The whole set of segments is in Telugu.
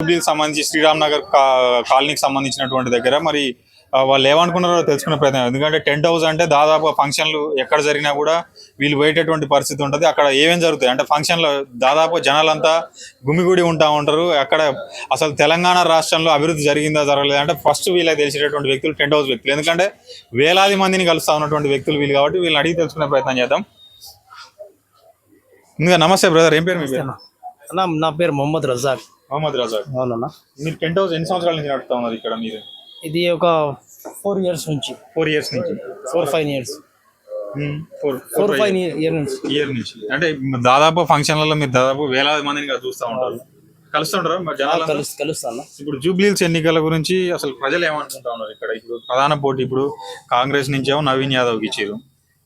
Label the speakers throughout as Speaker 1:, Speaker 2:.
Speaker 1: జూబ్లీకి సంబంధించి శ్రీరామ్ నగర్ కాలనీకి సంబంధించినటువంటి దగ్గర మరి వాళ్ళు ఏమనుకున్నారో తెలుసుకునే ప్రయత్నం ఎందుకంటే టెంట్ హౌస్ అంటే దాదాపు ఫంక్షన్లు ఎక్కడ జరిగినా కూడా వీళ్ళు పోయేటటువంటి పరిస్థితి ఉంటుంది. అక్కడ ఏమేమి జరుగుతాయి? అంటే ఫంక్షన్లో దాదాపు జనాలంతా గుమిగుడి ఉంటా ఉంటారు. అక్కడ అసలు తెలంగాణ రాష్ట్రంలో అభివృద్ధి జరిగిందా జరగలేదా అంటే ఫస్ట్ వీళ్ళకి తెలిసేటటువంటి వ్యక్తులు టెంట్ హౌస్ వ్యక్తులు. ఎందుకంటే వేలాది మందిని కలుస్తా ఉన్నటువంటి వ్యక్తులు వీళ్ళు కాబట్టి వీళ్ళని అడిగి తెలుసుకునే ప్రయత్నం చేద్దాం. ఇంకా నమస్తే బ్రదర్ ఏం పేరు మీ పేరు?
Speaker 2: నా పేరు మొహమ్మద్ రజాక్.
Speaker 1: మొహమ్మద్ రజాక్
Speaker 2: అవునన్నా.
Speaker 1: మీరు టెంట్ హౌస్ ఎన్ని సంవత్సరాల నుంచి నడుపుతా ఉన్నారు ఇక్కడ మీరు?
Speaker 2: ఇది ఒక ఫోర్ ఇయర్స్ నుంచి.
Speaker 1: ఫోర్ ఇయర్స్ నుంచి.
Speaker 2: Four five years.
Speaker 1: Four
Speaker 2: four five year నుంచి.
Speaker 1: ఇయర్ నుంచి. అంటే దాదాపు ఫంక్షన్లలో మీరు దాదాపు వేలాది మందిని చూస్తూ ఉంటారు. కలుస్తుంటారా మరి జనాలు
Speaker 2: కలుసు కలుస్తాను.
Speaker 1: ఇప్పుడు జూబ్లీల్స్ ఎన్నికల గురించి అసలు ప్రజలు ఏమనుకుంటా ఉన్నారు ఇక్కడ? ఇప్పుడు ప్రధాన పోటీ ఇప్పుడు కాంగ్రెస్ నుంచి ఏమో నవీన్ యాదవ్కి ఇచ్చారు.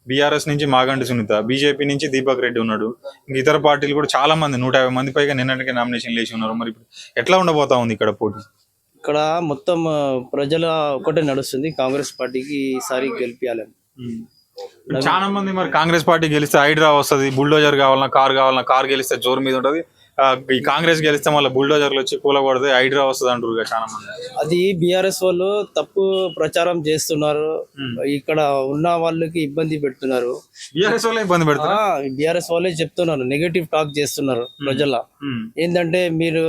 Speaker 1: బీఆర్ఎస్ నుంచి మాగంటి సునీత బీజేపీ నుంచి దీపక్ రెడ్డి ఉన్నాడు. ఇంక ఇతర పార్టీలు కూడా చాలా మంది నూట యాభై మంది పైగా నిన్నటికే నామినేషన్ వేసి ఉన్నారు. మరి ఇప్పుడు ఎట్లా ఉండబోతా ఉంది ఇక్కడ పోటీ?
Speaker 2: ఇక్కడ మొత్తం ప్రజల ఒకటే నడుస్తుంది. కాంగ్రెస్ పార్టీకి ఈసారి గెలిపించాలని
Speaker 1: చాలా మంది మరి కాంగ్రెస్ పార్టీ గెలిస్తే హైడ్రా వస్తుంది బుల్డోజర్ కావాలన్నా కార్ కావాలన్నా కార్ గెలిస్తే జోరు మీద ఉంటది. ఈ కాంగ్రెస్ గెలిస్తే మళ్ళీ బుల్డోజర్లు వచ్చి కూలకూడదు హైడ్రా వస్తుంది అంటారు చాలా మంది.
Speaker 2: అది బీఆర్ఎస్ వాళ్ళు తప్పు ప్రచారం చేస్తున్నారు. ఇక్కడ ఉన్న వాళ్ళకి ఇబ్బంది పెడుతున్నారు.
Speaker 1: బీఆర్ఎస్ వల్ల ఇబ్బంది పెడతారు
Speaker 2: బీఆర్ఎస్ వాళ్ళే చెప్తున్నారు. నెగటివ్ టాక్ చేస్తున్నారు ప్రజల. ఏంటంటే మీరు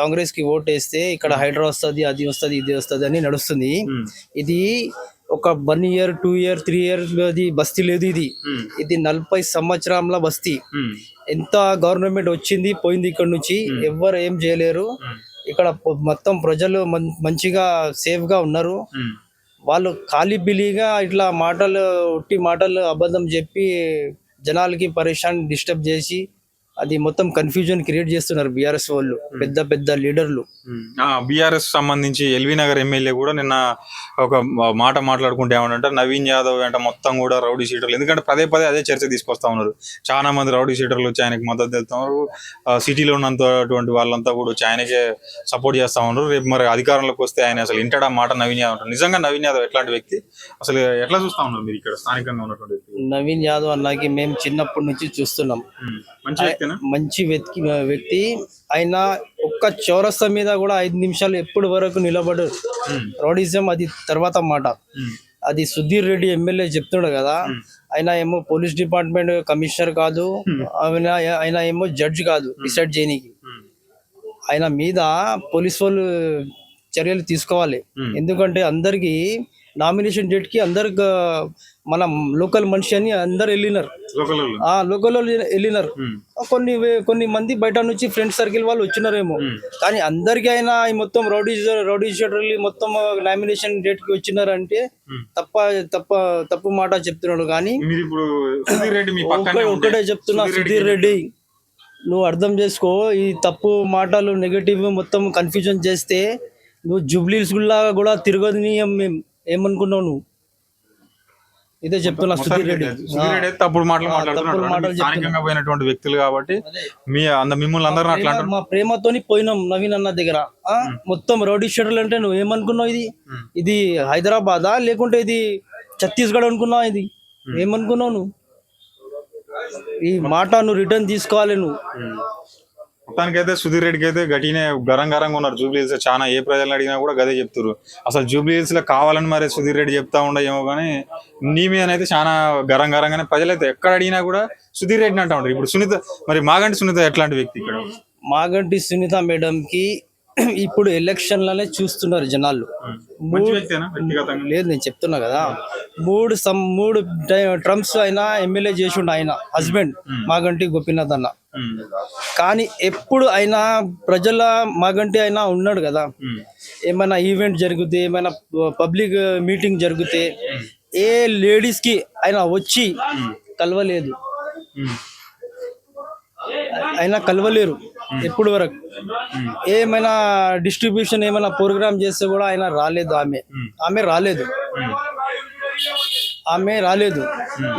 Speaker 2: కాంగ్రెస్కి ఓట్ వేస్తే ఇక్కడ హైడ్రా వస్తుంది అది వస్తుంది ఇది వస్తుంది అని నడుస్తుంది. ఇది ఒక one year two year three year అది బస్తీ లేదు ఇది
Speaker 1: ఉమ్.
Speaker 2: ఇది నలభై సంవత్సరాల బస్తీ
Speaker 1: ఉమ్.
Speaker 2: ఎంత గవర్నమెంట్ వచ్చింది పోయింది ఇక్కడ నుంచి ఎవ్వరు ఏం చేయలేరు ఇక్కడ మొత్తం ప్రజలు మంచిగా సేఫ్గా ఉన్నారు. వాళ్ళు ఖాళీ బిలీగా ఇట్లా మాటలు ఉట్టి మాటలు అబద్ధం చెప్పి జనాలకి పరేషాన్ డిస్టర్బ్ చేసి అది మొత్తం కన్ఫ్యూజన్ క్రియేట్ చేస్తున్నారు బీఆర్ఎస్ వాళ్ళు. పెద్ద పెద్ద లీడర్లు.
Speaker 1: బీఆర్ఎస్ సంబంధించి ఎల్వి నగర్ ఎమ్మెల్యే కూడా నిన్న ఒక మాట మాట్లాడుకుంటే ఏమంటే నవీన్ యాదవ్ అంటే మొత్తం కూడా రౌడీ షీటర్లు. ఎందుకంటే పదే పదే అదే చర్చ తీసుకొస్తా ఉన్నారు. చాలా మంది రౌడీ షీటర్లు వచ్చి ఆయనకి మద్దతు తెలుతున్నారు సిటీలో ఉన్నటువంటి వాళ్ళంతా కూడా వచ్చి ఆయనకే సపోర్ట్ చేస్తా ఉన్నారు. రేపు మరి అధికారంలోకి వస్తే ఆయన అసలు ఇంటడా మాట నవీన్ యాదవ్ అంటారు. నిజంగా నవీన్ యాదవ్ ఎట్లాంటి వ్యక్తి? అసలు ఎట్లా చూస్తా ఉన్నారు మీరు ఇక్కడ స్థానికంగా ఉన్నటువంటి
Speaker 2: నవీన్ యాదవ్ అన్నకి మేము చిన్నప్పటి నుంచి చూస్తున్నాం.
Speaker 1: ఉమ్. మంచి
Speaker 2: మంచి వ్యక్తి వ్యక్తి. ఆయన ఒక్క చౌరస్తా మీద కూడా ఐదు నిమిషాలు ఎప్పుడు వరకు నిలబడరు
Speaker 1: ఉమ్.
Speaker 2: రౌడిజం అది తర్వాత మాట. అది సుధీర్ రెడ్డి ఎమ్మెల్యే చెప్తున్నాడు కదా. ఆయన ఏమో పోలీస్ డిపార్ట్మెంట్ కమిషనర్ కాదు. ఆయన ఆయన ఏమో జడ్జ్ కాదు డిసైడ్ చేయనీకి. ఆయన మీద పోలీస్ వాళ్ళు చర్యలు తీసుకోవాలి. ఎందుకంటే అందరికి నామినేషన్ డేట్కి అందరు మన లోకల్ మనిషి అని అందరు వెళ్ళినారు.
Speaker 1: లోకల్
Speaker 2: వెళ్ళినారు. కొన్ని కొన్ని మంది బయట నుంచి ఫ్రెండ్ సర్కిల్ వాళ్ళు వచ్చినారేమో. కానీ అందరికి అయినా ఈ మొత్తం రౌడీ రౌడీ షీటర్లు మొత్తం నామినేషన్ డేట్కి వచ్చినారంటే తప్ప తప్ప తప్పు మాట చెప్తున్నాడు. కానీ ఒక్కటే చెప్తున్నా సుధీర్ రెడ్డి. నువ్వు అర్థం చేసుకో ఈ తప్పు మాటలు నెగటివ్ మొత్తం కన్ఫ్యూజన్ చేస్తే నువ్వు జూబ్లీస్ గుల్లా కూడా తిరగదని ఏం- ఏమనుకున్నావు నువ్వు? ఇదే చెప్తున్నా సుధీర్ రెడ్డి.
Speaker 1: సుధీర్ రెడ్డి తప్పుడు మాటలు మాట్లాడుతున్నాడు. స్థానికంగా పోయినటువంటి వ్యక్తులు కాబట్టి మీ అంద మిమ్మల్ని అందరిని అట్లా
Speaker 2: మా ప్రేమతోని పోయినాం నవీన్ అన్న దగ్గర? మొత్తం రౌడీ షెడల్ అంటే నువ్వు ఏమనుకున్నావు ఇది? ఇది హైదరాబాదా? లేకుంటే ఇది ఛత్తీస్గఢ్ అనుకున్నావు ఇది? ఏమనుకున్నావు నువ్వు? ఈ మాట నువ్వు రిటర్న్ తీసుకోవాలి నువ్వు.
Speaker 1: మొత్తానికైతే సుధీర్ రెడ్డికి అయితే గట్టినే గరం గరంగా ఉన్నారు. జూబ్లీ హిల్స్ చాలా ఏ ప్రజలను అడిగినా కూడా గదే చెప్తారు అసలు జూబ్లీ హిల్స్లో కావాలని మరి సుధీర్ రెడ్డి చెప్తా ఉండేమో కానీ నీ మీదనైతే చాలా గరం గరంగానే ప్రజలైతే ఎక్కడ అడిగినా కూడా సుధీర్ రెడ్డిని అంటా ఉంటారు. ఇప్పుడు సునీత మరి మాగంటి సునీత ఎట్లాంటి వ్యక్తి ఇక్కడ?
Speaker 2: మాగంటి సునీత మేడం కి ఇప్పుడు ఎలక్షన్లనే చూస్తున్నారు జనాలు. లేదు నేను చెప్తున్నా కదా. మూడు సం మూడు ట్రమ్స్ అయినా ఎమ్మెల్యే చేసిండు ఆయన హస్బెండ్ మాగంటి గోపీనాథ్ అన్న. కానీ ఎప్పుడు అయినా ప్రజల మాగంటి అయినా ఉన్నాడు కదా. ఏమైనా ఈవెంట్ జరిగితే ఏమైనా పబ్లిక్ మీటింగ్ జరిగితే ఏ లేడీస్కి ఆయన వచ్చి కలవలేదు. అయినా కలవలేరు ఎప్పుడు వరకు. ఏమైనా డిస్ట్రిబ్యూషన్ ఏమైనా ప్రోగ్రామ్ చేస్తే కూడా ఆయన రాలేదు ఆమె. ఆమె రాలేదు. ఆమె రాలేదు.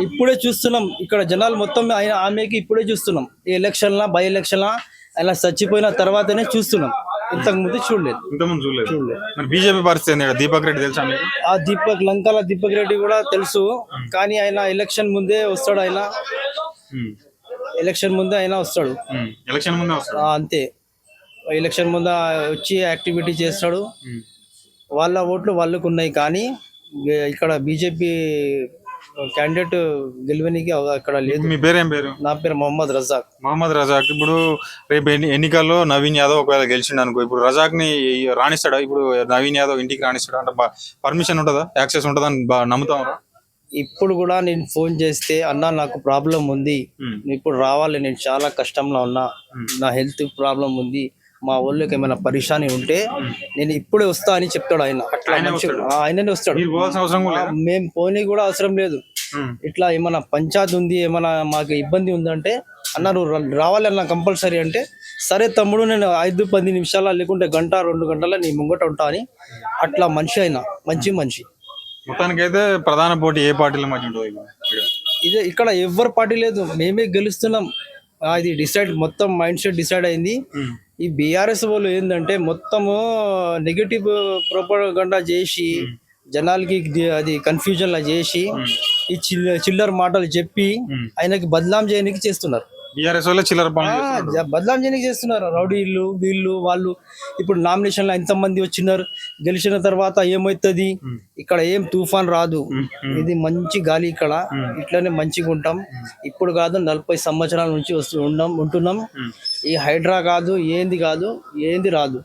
Speaker 2: ఇప్పుడే చూస్తున్నాం ఇక్కడ జనాలు మొత్తం ఆయన ఆమెకి ఇప్పుడే చూస్తున్నాం. ఈ ఎలక్షన్లా బై ఎలక్షన్లా ఆయన చచ్చిపోయిన తర్వాతనే చూస్తున్నాం. ఇంతకు ముందు చూడలేదు.
Speaker 1: ఇంతకుముందు చూడలేదు. మరి బీజేపీ పరిస్థితి? దీపక్ రెడ్డి తెలుసా మీకు?
Speaker 2: ఆ దీపక్ లంకాల దీపక్ రెడ్డి కూడా తెలుసు. కానీ ఆయన ఎలక్షన్ ముందే వస్తాడు ఆయన. ఎలక్షన్ ముందే ఆయన వస్తాడు.
Speaker 1: ఎలక్షన్ ముందే వస్తారు
Speaker 2: ఆ, అంతే. ఎలక్షన్ ముందు వచ్చి యాక్టివిటీ చేస్తాడు. వాళ్ళ ఓట్లు వాళ్ళకు ఉన్నాయి కానీ ఇక్కడ బీజేపీ క్యాండిడేట్ గెలవనికి అక్కడ లేదు.
Speaker 1: మీ పేరేం పేరు?
Speaker 2: నా పేరు మొహమ్మద్ రజాక్.
Speaker 1: మహమ్మద్ రజాక్. ఇప్పుడు రేపు ఎన్ని ఎన్నికల్లో నవీన్ యాదవ్ ఒకవేళ గెలిచిండు అనుకో ఇప్పుడు రజాక్ని రాణిస్తాడా? ఇప్పుడు నవీన్ యాదవ్ ఇంటికి రాణిస్తాడా? అంటే పర్మిషన్ ఉంటుందా? యాక్సెస్ ఉంటుందా అని నమ్ముతావరా
Speaker 2: ఇప్పుడు కూడా నేను ఫోన్ చేస్తే అన్న నాకు ప్రాబ్లం ఉంది. ఇప్పుడు రావాలి. నేను చాలా కష్టంలో ఉన్నా. నా హెల్త్ ప్రాబ్లం ఉంది. మా ఊళ్ళోకి ఏమైనా పరిశాని ఉంటే నేను ఇప్పుడే వస్తా అని చెప్తాడు ఆయన. అట్లా ఆయననే వస్తాడు. మేము పోనీ కూడా అవసరం లేదు. ఇట్లా ఏమైనా పంచాయత్ ఉంది ఏమైనా మాకు ఇబ్బంది ఉందంటే అన్న నువ్వు రా- రావాలి అన్న కంపల్సరీ అంటే సరే తమ్ముడు నేను ఐదు పది నిమిషాల లేకుంటే గంట రెండు గంటల నీ ముంగట ఉంటా అని అట్లా మనిషి అయినా మంచి మనిషి.
Speaker 1: మొత్తానికైతే ప్రధాన పోటీ ఏ పార్టీల మధ్య?
Speaker 2: ఇదే ఇక్కడ ఎవ్వరు పార్టీ లేదు మేమే గెలుస్తున్నాం. ఇది డిసైడ్ మొత్తం మైండ్ సెట్ డిసైడ్ అయింది. ఈ బీఆర్ఎస్ వాళ్ళు ఏంటంటే మొత్తము నెగిటివ్ ప్రొపగండా చేసి జనాలకి అది కన్ఫ్యూజన్ లా చేసి ఈ చిల్ల చిల్లర మాటలు చెప్పి ఆయనకి బదనాం చేయడానికి చేస్తున్నారు.
Speaker 1: బీఆర్ఎస్ వల్ల చిల్లర పనులు
Speaker 2: బదనాం చేయడానికి చేస్తున్నారు. రౌడీలు వీళ్ళు వాళ్ళు ఇప్పుడు నామినేషన్లో ఎంతమంది వచ్చినారు. గెలిచిన తర్వాత ఏమవుతుంది ఇక్కడ ఏం తుఫాన్ రాదు. ఇది మంచి గాలి ఇక్కడ. ఇట్లనే మంచిగా ఉంటాం. ఇప్పుడు కాదు నలభై సంవత్సరాల నుంచి వస్తూ ఉన్నాం ఉంటున్నాం. ఈ హైడ్రా కాదు ఏంది కాదు ఏంది రాదు.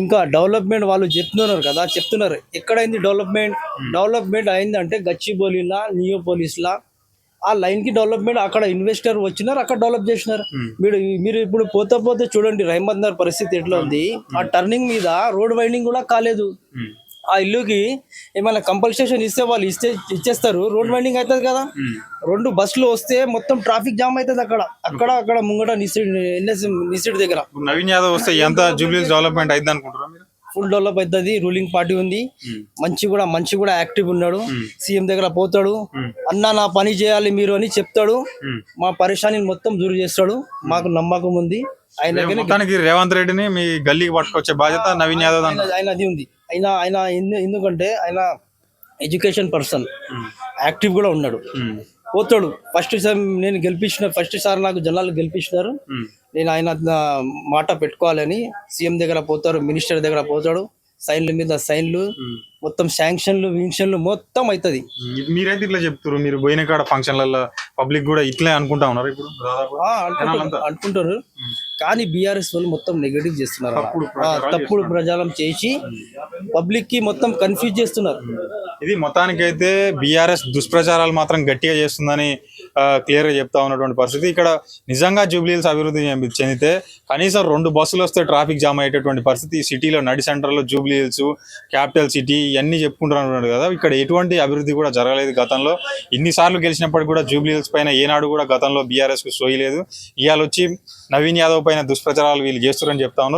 Speaker 2: ఇంకా డెవలప్మెంట్ వాళ్ళు చెప్తున్నారు కదా చెప్తున్నారు. ఎక్కడైంది డెవలప్మెంట్? డెవలప్మెంట్ అయిందంటే గచ్చిబౌలిలా నియోపోలిస్లా ఆ లైన్కి డెవలప్మెంట్ అక్కడ ఇన్వెస్టర్ వచ్చినారు అక్కడ డెవలప్ చేసినారు. మీరు మీరు ఇప్పుడు పోతే పోతే చూడండి రహమద్ నగర్ పరిస్థితి ఎట్లా ఉంది. ఆ టర్నింగ్ మీద రోడ్ వైండింగ్ కూడా కాలేదు. ఆ ఇల్లుకి ఏమైనా కంపల్సేషన్ ఇస్తే వాళ్ళు ఇస్తే ఇచ్చేస్తారు. రోడ్ వైండింగ్ అవుతుంది కదా. రెండు బస్సులు వస్తే మొత్తం ట్రాఫిక్ జామ్ అవుతుంది అక్కడ. అక్కడ అక్కడ ముంగట నిసిడ్ ఎన్ఎస్ నిసిడ్ దగ్గర.
Speaker 1: నవీన్ యాదవ్ వస్తే ఎంత జూబ్లీస్ డెవలప్మెంట్ అయింది అనుకుంటారా
Speaker 2: ఫుల్ డెవలప్ అవుతుంది రూలింగ్ పార్టీ ఉంది. మంచి కూడా మంచి కూడా యాక్టివ్ ఉన్నాడు. సీఎం దగ్గర పోతాడు. అన్న నా పని చేయాలి మీరు అని చెప్తాడు. మా పరిశాని మొత్తం దూరం చేస్తాడు. మాకు నమ్మకం ఉంది. ఆయన
Speaker 1: రేవంత్ రెడ్డిని మీ గల్లీకి పట్టుకొచ్చే బాధ్యత నవీన్ యాదవ్.
Speaker 2: ఆయన- అది ఉంది. ఆయన ఆయన ఎందు- ఎందుకంటే ఆయన ఎడ్యుకేషన్ పర్సన్. యాక్టివ్ కూడా ఉన్నాడు. పోతాడు. ఫస్ట్ సార్ నేను గెలిపించిన ఫస్ట్ సార్ నాకు జనాలు గెలిపించినారు. నేను ఆయన మాట పెట్టుకోవాలని సీఎం దగ్గర పోతారు మినిస్టర్ దగ్గర పోతాడు. సైన్ల మీద సైన్లు మొత్తం శాంక్షన్లు వింక్షన్లు మొత్తం అవుతుంది.
Speaker 1: మీరైతే ఇట్లా చెప్తారు మీరు పోయిన కాడ ఫంక్షన్లలో పబ్లిక్ కూడా ఇట్లే అనుకుంటా ఉన్నారు ఇప్పుడు?
Speaker 2: అనుకుంటారు కానీ బీఆర్ఎస్ వాళ్ళు మొత్తం నెగటివ్ చేస్తున్నారు. తప్పుడు ప్రచారం చేసి పబ్లిక్కి మొత్తం కన్ఫ్యూజ్ చేస్తున్నారు.
Speaker 1: ఇది మొత్తానికైతే బీఆర్ఎస్ దుష్ప్రచారాలు మాత్రం గట్టిగా చేస్తుందని క్లియర్గా చెప్తా ఉన్నటువంటి పరిస్థితి. ఇక్కడ నిజంగా జూబ్లీహిల్స్ అభివృద్ధి చెందితే కనీసం రెండు బస్సులు వస్తే ట్రాఫిక్ జామ్ అయ్యేటటువంటి పరిస్థితి సిటీలో నడి సెంటర్లో జూబ్లీహిల్స్ క్యాపిటల్ సిటీ ఇవన్నీ చెప్పుకుంటున్నారు కదా. ఇక్కడ ఎటువంటి అభివృద్ధి కూడా జరగలేదు గతంలో. ఇన్నిసార్లు గెలిచినప్పటికీ కూడా జూబ్లీహిల్స్ పైన ఏనాడు కూడా గతంలో బీఆర్ఎస్కు సోయలేదు ఇవాళ వచ్చి నవీన్ యాదవ్ పైన దుష్ప్రచారాలు వీళ్ళు చేస్తారని చెప్తా ఉన్నారు.